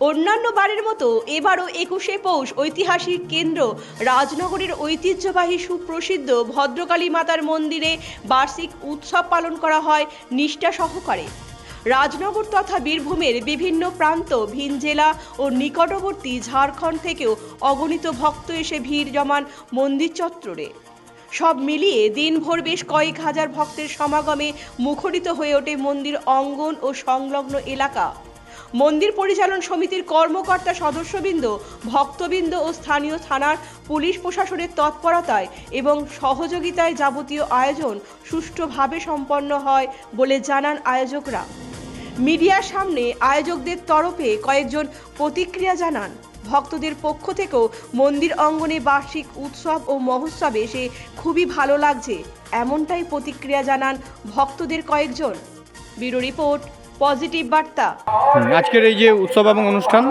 অন্যান্য বারের মতো এবারও একুশে পৌষ ঐতিহাসিক কেন্দ্র, রাজনগরের ঐতিহ্যবাহী সুপ্রসিদ্ধ ভদ্রকালী মাতার মন্দিরে বার্ষিক উৎসব পালন করা হয় নিষ্ঠা সহকারে। রাজনগর তথা বীরভূমের বিভিন্ন প্রান্ত, ভিন জেলা ও নিকটবর্তী ঝাড়খণ্ড থেকেও অগণিত ভক্ত এসে ভিড় জমান মন্দির চত্বরে। সব মিলিয়ে দিনভর বেশ কয়েক হাজার ভক্তের সমাগমে মুখরিত হয়ে ওঠে মন্দির অঙ্গন ও সংলগ্ন এলাকা। মন্দির পরিচালন সমিতির কর্মকর্তা সদস্যবৃন্দ, ভক্তবৃন্দ ও স্থানীয় থানার পুলিশ প্রশাসনের তৎপরতায় এবং সহযোগিতায় যাবতীয় আয়োজন সুষ্ঠুভাবে সম্পন্ন হয় বলে জানান আয়োজকরা। মিডিয়ার সামনে আয়োজকদের তরফে কয়েকজন প্রতিক্রিয়া জানান। ভক্তদের পক্ষ থেকেও মন্দির অঙ্গনে বার্ষিক উৎসব ও মহোৎসবে এসে খুবই ভালো লাগছে, এমনটাই প্রতিক্রিয়া জানান ভক্তদের কয়েকজন। ব্যুরো রিপোর্ট পজিটিভ বার্তা। আজকের এই যে উৎসব এবং অনুষ্ঠান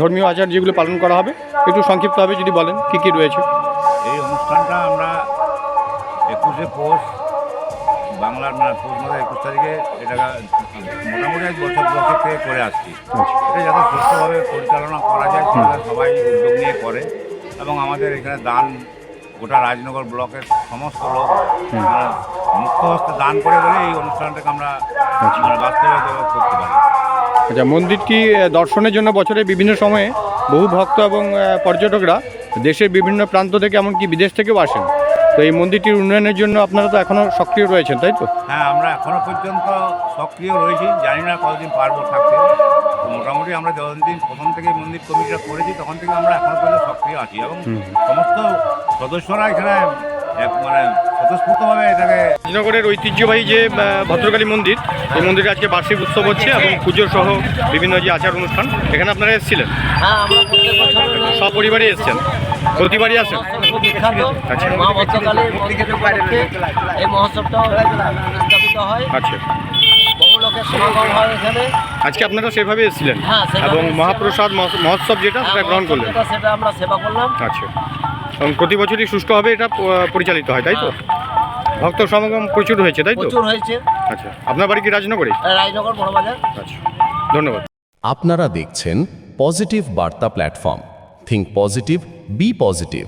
ধর্মীয় আচার যেগুলো পালন করা হবে একটু সংক্ষিপ্তভাবে যদি বলেন কি কি রয়েছে? এই অনুষ্ঠানটা আমরা একুশে পৌষ বাংলার মানে পৌষ মাসের একুশ তারিখে এটা মোটামুটি এক বছর বছর থেকে করে আসছি। এটা যাতে সুস্থভাবে পরিচালনা করা যায় সেটা সবাই উদ্যোগ নিয়ে করে। এবং আমাদের এখানে দান গোটা রাজনগর ব্লকের সমস্ত লোক মুক্ত হস্তে দান করে বলে এই অনুষ্ঠানটাকে আমরা মানে বাস্তবে করতে পারি। আচ্ছা মন্দিরটি দর্শনের জন্য বছরে বিভিন্ন সময়ে বহু ভক্ত এবং পর্যটকরা দেশের বিভিন্ন প্রান্ত থেকে এমনকি বিদেশ থেকেও আসেন। তো এই মন্দিরটির উন্নয়নের জন্য আপনারা তো এখনও সক্রিয় রয়েছেন তাই তো? হ্যাঁ আমরা এখনও পর্যন্ত সক্রিয় রয়েছি। জানি না কতদিন পারব থাকতে। তো মোটামুটি আমরা যতদিন প্রথম থেকে মন্দির কমিটিটা করেছি তখন থেকে আমরা এখনও পর্যন্ত সক্রিয় আছি। এবং সমস্ত সদস্যরা এখানে মানে স্বতঃস্ফূর্তভাবে এটাকে রাজনগরের ঐতিহ্যবাহী যে ভদ্রকালী মন্দির এই মন্দিরে আজকে বার্ষিক উৎসব হচ্ছে এবং পুজো সহ বিভিন্ন যে আচার অনুষ্ঠান এখানে আপনারা এসেছিলেন? হ্যাঁ আমরা প্রত্যেক বছর সপরিবারই এসেছেন? প্রতিবারই আসেন? আচ্ছা। এই মহোৎসবটা স্থাপিত হয়। আচ্ছা। বহু লোকের সমাগম হয় এখানে। আজকে আপনারা সেভাবে এসেছিলেন? হ্যাঁ, এবং মহাপ্রসাদ মহোৎসব যেটা সেটা হ্যাঁ, গ্রহণ করলেন? সেটা আমরা সেবা করলাম। আচ্ছা। এবং প্রতি বছরই সুষ্ঠুভাবে এটা পরিচালিত হয় তাই তো? ভক্ত সমাগম প্রচুর হয়েছে তাই তো? প্রচুর হয়েছে। আচ্ছা আপনার বাড়ি কি রাজনগরে? আচ্ছা ধন্যবাদ। আপনারা দেখছেন পজিটিভ বার্তা platform. Think positive be positive